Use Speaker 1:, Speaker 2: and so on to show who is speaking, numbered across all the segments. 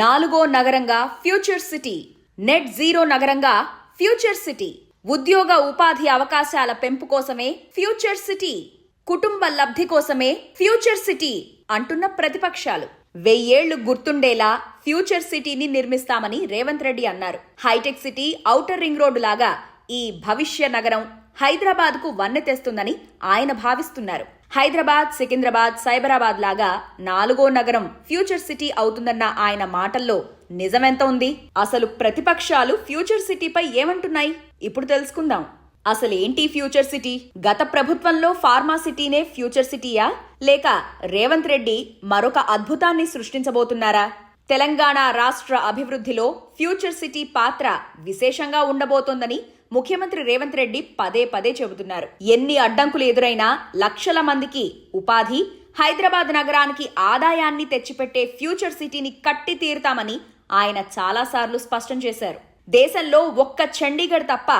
Speaker 1: నాలుగో నగరంగా future city net zero నగరంగా ఫ్యూచర్ సిటీ. ఉద్యోగ ఉపాధి అవకాశాల పెంపు కోసమే ఫ్యూచర్ సిటీ కుటుంబ లబ్ధి కోసమే ఫ్యూచర్ సిటీ అంటున్న ప్రతిపక్షాలు. వెయ్యేళ్ళు గుర్తుండేలా ఫ్యూచర్ సిటీని నిర్మిస్తామని రేవంత్ రెడ్డి అన్నారు. హైటెక్ సిటీ ఔటర్ రింగ్ రోడ్డు లాగా ఈ భవిష్య నగరం హైదరాబాద్కు వన్నె తెస్తుందని ఆయన భావిస్తున్నారు. హైదరాబాద్ సికింద్రాబాద్ సైబరాబాద్ లాగా నాలుగో నగరం ఫ్యూచర్ సిటీ అవుతుందన్న ఆయన మాటల్లో నిజమెంత ఉంది? అసలు ప్రతిపక్షాలు ఫ్యూచర్ సిటీపై ఏమంటున్నాయి? ఇప్పుడు తెలుసుకుందాం. అసలు ఏంటి ఫ్యూచర్ సిటీ? గత ప్రభుత్వంలో ఫార్మా సిటీనే ఫ్యూచర్ సిటీయా? లేక రేవంత్ రెడ్డి మరొక అద్భుతాన్ని సృష్టించబోతున్నారా? తెలంగాణ రాష్ట్ర అభివృద్ధిలో ఫ్యూచర్ సిటీ పాత్ర విశేషంగా ఉండబోతోందని ముఖ్యమంత్రి రేవంత్ రెడ్డి పదే పదే చెబుతున్నారు. ఎన్ని అడ్డంకులు ఎదురైనా లక్షల మందికి ఉపాధి హైదరాబాద్ నగరానికి ఆదాయాన్ని తెచ్చిపెట్టే ఫ్యూచర్ సిటీని కట్టి తీరుతామని ఆయన చాలాసార్లు స్పష్టం చేశారు. దేశంలో ఒక్క చండీగఢ్ తప్ప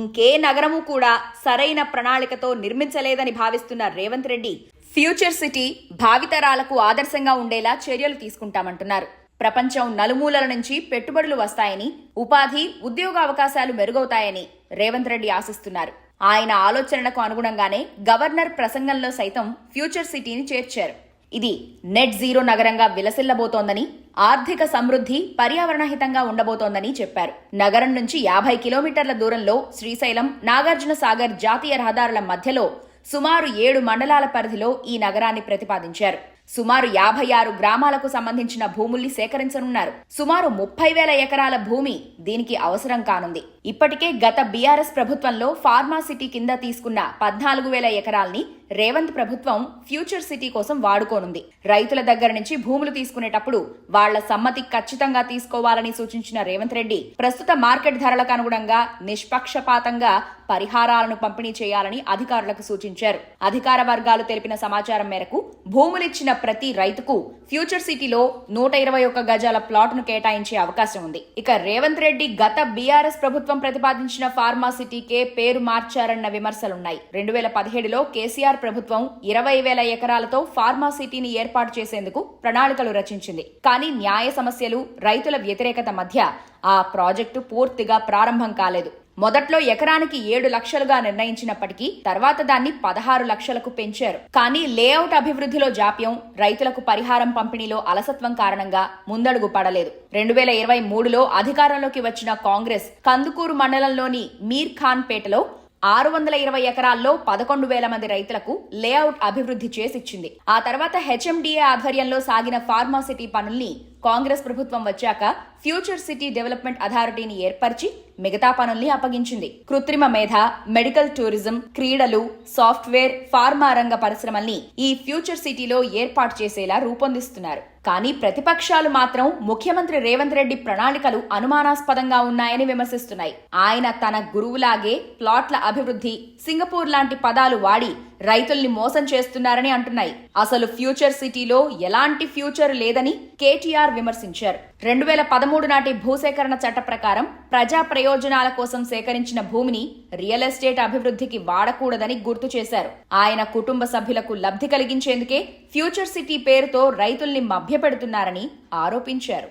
Speaker 1: ఇంకే నగరము కూడా సరైన ప్రణాళికతో నిర్మించలేదని భావిస్తున్న రేవంత్ రెడ్డి ఫ్యూచర్ సిటీ భావితరాలకు ఆదర్శంగా ఉండేలా చర్యలు తీసుకుంటామంటున్నారు. ప్రపంచం నలుమూలల నుంచి పెట్టుబడులు వస్తాయని ఉపాధి ఉద్యోగ అవకాశాలు మెరుగవుతాయని రేవంత్ రెడ్డి ఆశిస్తున్నారు. ఆయన ఆలోచనలకు అనుగుణంగానే గవర్నర్ ప్రసంగంలో సైతం ఫ్యూచర్ సిటీని చేర్చారు. ఇది నెట్ జీరో నగరంగా విలసిల్లబోతోందని ఆర్థిక సమృద్ధి పర్యావరణహితంగా ఉండబోతోందని చెప్పారు. నగరం నుంచి యాభై కిలోమీటర్ల దూరంలో శ్రీశైలం నాగార్జున సాగర్ జాతీయ రహదారుల మధ్యలో సుమారు ఏడు మండలాల పరిధిలో ఈ నగరాన్ని ప్రతిపాదించారు. సుమారు యాభై ఆరు గ్రామాలకు సంబంధించిన భూముల్ని సేకరించనున్నారు. సుమారు ముప్పై వేల ఎకరాల భూమి దీనికి అవసరం కానుంది. ఇప్పటికే గత బీఆర్ఎస్ ప్రభుత్వంలో ఫార్మా సిటీ కింద తీసుకున్న పద్నాలుగు వేల ఎకరాల్ని రేవంత్ ప్రభుత్వం ఫ్యూచర్ సిటీ కోసం వాడుకోనుంది. రైతుల దగ్గర నుంచి భూములు తీసుకునేటప్పుడు వాళ్ళ సమ్మతి ఖచ్చితంగా తీసుకోవాలని సూచించిన రేవంత్ రెడ్డి ప్రస్తుత మార్కెట్ ధరలకు అనుగుణంగా నిష్పక్షపాతంగా పరిహారాలను పంపిణీ చేయాలని అధికారులకు సూచించారు. అధికార వర్గాలు తెలిపిన సమాచారం మేరకు భూములిచ్చిన ప్రతి రైతుకు ఫ్యూచర్ సిటీలో నూట ఇరవై ఒక్క గజాల ప్లాట్ను కేటాయించే అవకాశం ఉంది. ఇక రేవంత్ రెడ్డి గత బీఆర్ఎస్ ప్రభుత్వం ప్రతిపాదించిన ఫార్మా సిటీకే పేరు మార్చారన్న విమర్శలున్నాయి. రెండు వేల పదిహేడులో కేసీఆర్ ప్రభుత్వం ఇరవై వేల ఎకరాలతో ఫార్మా సిటీని ఏర్పాటు చేసేందుకు ప్రణాళికలు రచించింది. కానీ న్యాయ సమస్యలు రైతుల వ్యతిరేకత మధ్య ఆ ప్రాజెక్టు పూర్తిగా ప్రారంభం కాలేదు. మొదట్లో ఎకరానికి ఏడు లక్షలుగా నిర్ణయించినప్పటికీ తర్వాత దాన్ని పదహారు లక్షలకు పెంచారు. కానీ లేఅవుట్ అభివృద్ధిలో జాప్యం రైతులకు పరిహారం పంపిణీలో అలసత్వం కారణంగా ముందడుగు పడలేదు. రెండు వేల ఇరవై మూడులో అధికారంలోకి వచ్చిన కాంగ్రెస్ కందుకూరు మండలంలోని మీర్ ఖాన్ పేటలో ఆరు వందల ఇరవై ఎకరాల్లో పదకొండు వేల మంది రైతులకు లేఅవుట్ అభివృద్ధి చేసిచ్చింది. ఆ తర్వాత హెచ్ఎండిఏ ఆధ్వర్యంలో సాగిన ఫార్మాసిటీ పనుల్ని కాంగ్రెస్ ప్రభుత్వం వచ్చాక ఫ్యూచర్ సిటీ డెవలప్మెంట్ అథారిటీని ఏర్పరిచి మిగతా పనుల్ని అప్పగించింది. కృత్రిమ మేధ మెడికల్ టూరిజం క్రీడలు సాఫ్ట్వేర్ ఫార్మా రంగ పరిశ్రమల్ని ఈ ఫ్యూచర్ సిటీలో ఏర్పాటు చేసేలా రూపొందిస్తున్నారు. కానీ ప్రతిపక్షాలు మాత్రం ముఖ్యమంత్రి రేవంత్ రెడ్డి ప్రణాళికలు అనుమానాస్పదంగా ఉన్నాయని విమర్శిస్తున్నాయి. ఆయన తన గురువులాగే ప్లాట్ల అభివృద్ధి సింగపూర్ లాంటి పదాలు వాడి రైతుల్ని మోసం చేస్తున్నారని అంటున్నాయి. అసలు ఫ్యూచర్ సిటీలో ఎలాంటి ఫ్యూచర్ లేదని కేటీఆర్ విమర్శించారు. రెండు వేల పదమూడు నాటి భూసేకరణ చట్ట ప్రకారం ప్రజా ప్రయోజనాల కోసం సేకరించిన భూమిని రియల్ ఎస్టేట్ అభివృద్ధికి వాడకూడదని గుర్తు చేశారు. ఆయన కుటుంబ సభ్యులకు లబ్ధి కలిగించేందుకే ఫ్యూచర్ సిటీ పేరుతో రైతుల్ని మభ్యపెడుతున్నారని ఆరోపించారు.